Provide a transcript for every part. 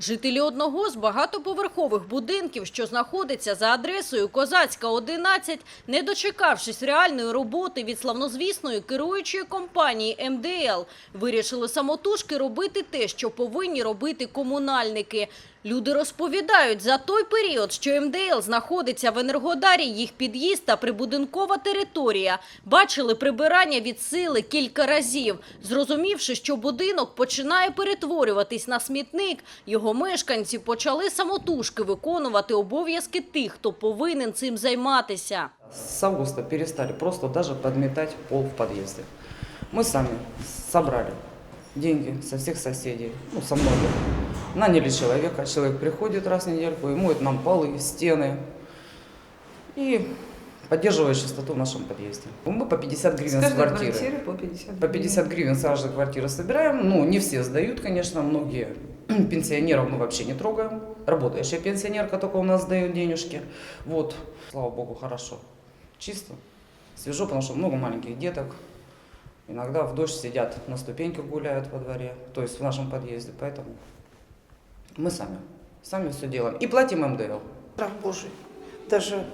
Жителі одного з багатоповерхових будинків, що знаходиться за адресою Козацька, 11, не дочекавшись реальної роботи від славнозвісної керуючої компанії МДЛ, вирішили самотужки робити те, що повинні робити комунальники. Люди розповідають, за той період, що МДЛ знаходиться в Енергодарі, їх під'їзд та прибудинкова територія бачили прибирання від сили кілька разів. Зрозумівши, що будинок починає перетворюватись на смітник, його мешканці почали самотужки виконувати обов'язки тих, хто повинен цим займатися. С августа перестали просто даже подметать пол в подъезде. Мы сами собрали деньги со всех соседей, ну, со многих. Наняли человека, человек приходит раз в недельку и моет нам полы, стены и поддерживает чистоту в нашем подъезде. Мы по 50 С гривен с каждой квартиры. квартиры по 50 По 50 гривен с каждой квартиры собираем. Ну, не все сдают, конечно, многие пенсионеров мы вообще не трогаем. Работающая пенсионерка только у нас сдает денежки. Вот, слава богу, хорошо. Чисто, свежо, потому что много маленьких деток. Иногда в дождь сидят на ступеньках гуляют во дворе, то есть в нашем подъезде. Поэтому мы сами, сами все делаем. И платим МДЛ. Страх Божий. Даже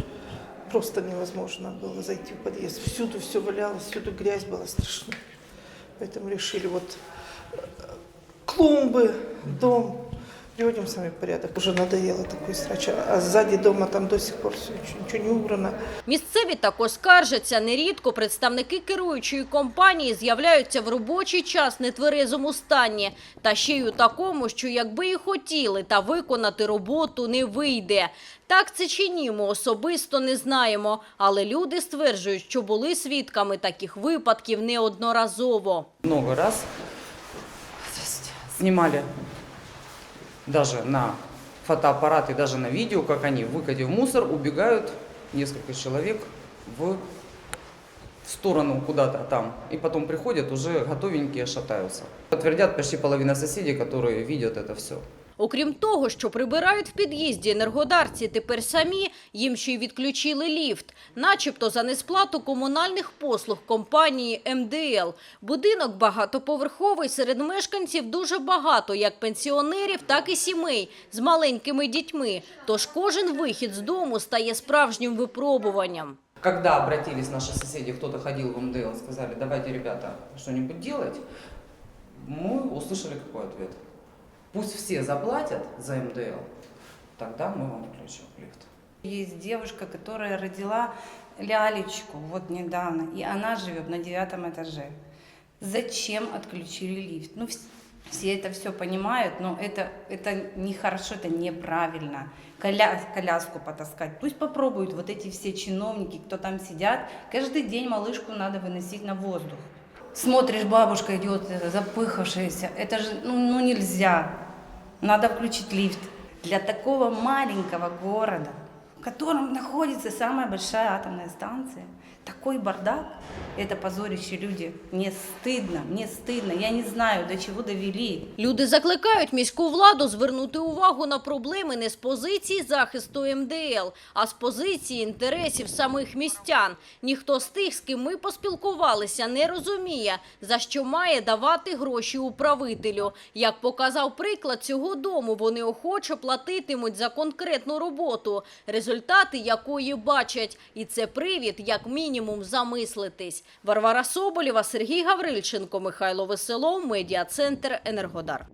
просто невозможно было зайти в подъезд. Всюду все валялось, всюду грязь была страшна. Поэтому решили вот э, клумбы, дом, приводим сами в порядок. Уже надоело такой срач. А сзади дома там до сих пор все, ничего не убрано. Місцеві також скаржаться. Нерідко представники керуючої компанії з'являються в робочий час нетверезому стані. Та ще й у такому, що якби і хотіли, та виконати роботу не вийде. Так це чи ні, ми особисто не знаємо. Але люди стверджують, що були свідками таких випадків неодноразово. много раз снимали даже на фотоаппарат и даже на видео, как они, выкатив мусор, убегают несколько человек в в сторону куда-то там, и потом приходят уже готовенькие, шатаются. Подтвердят почти половина соседей, которые видят это все. Окрім того, що прибирають в під'їзді енергодарці тепер самі, їм ще й відключили ліфт. Начебто за несплату комунальних послуг компанії МДЛ. Будинок багатоповерховий, серед мешканців дуже багато, як пенсіонерів, так і сімей з маленькими дітьми. Тож кожен вихід з дому стає справжнім випробуванням. Когда обратились наши соседи, кто-то ходил в МДЛ, сказали, давайте, ребята, что-нибудь делать, мы услышали какой ответ. Пусть все заплатят за МДЛ, тогда мы вам включим лифт. Есть девушка, которая родила лялечку вот недавно, и она живет на девятом этаже. Зачем отключили лифт? Ну, вс- все это все понимают, но это, это нехорошо, это неправильно. Коля, коляску потаскать. Пусть попробуют вот эти все чиновники, кто там сидят. Каждый день малышку надо выносить на воздух. Смотришь, бабушка идет запыхавшаяся. Это же ну, ну нельзя. Надо включить лифт. Для такого маленького города, котором находится самая большая атомная станция, такой бардак, это позорище люди. Мне стыдно, мне стыдно. Я не знаю, до чего довели. Люди закликають міську владу звернути увагу на проблеми не з позиції захисту МДЛ, а з позиції інтересів самих містян. Ніхто з тих, з ким ми поспілкувалися, не розуміє, за що має давати гроші управителю. Як показав приклад цього дому, вони охоче платитимуть за конкретну роботу, результати якої бачать. І це привід, як мінімум, замислитись. Варвара Соболєва, Сергій Гаврильченко, Михайло Веселов, Медіа-центр «Енергодар».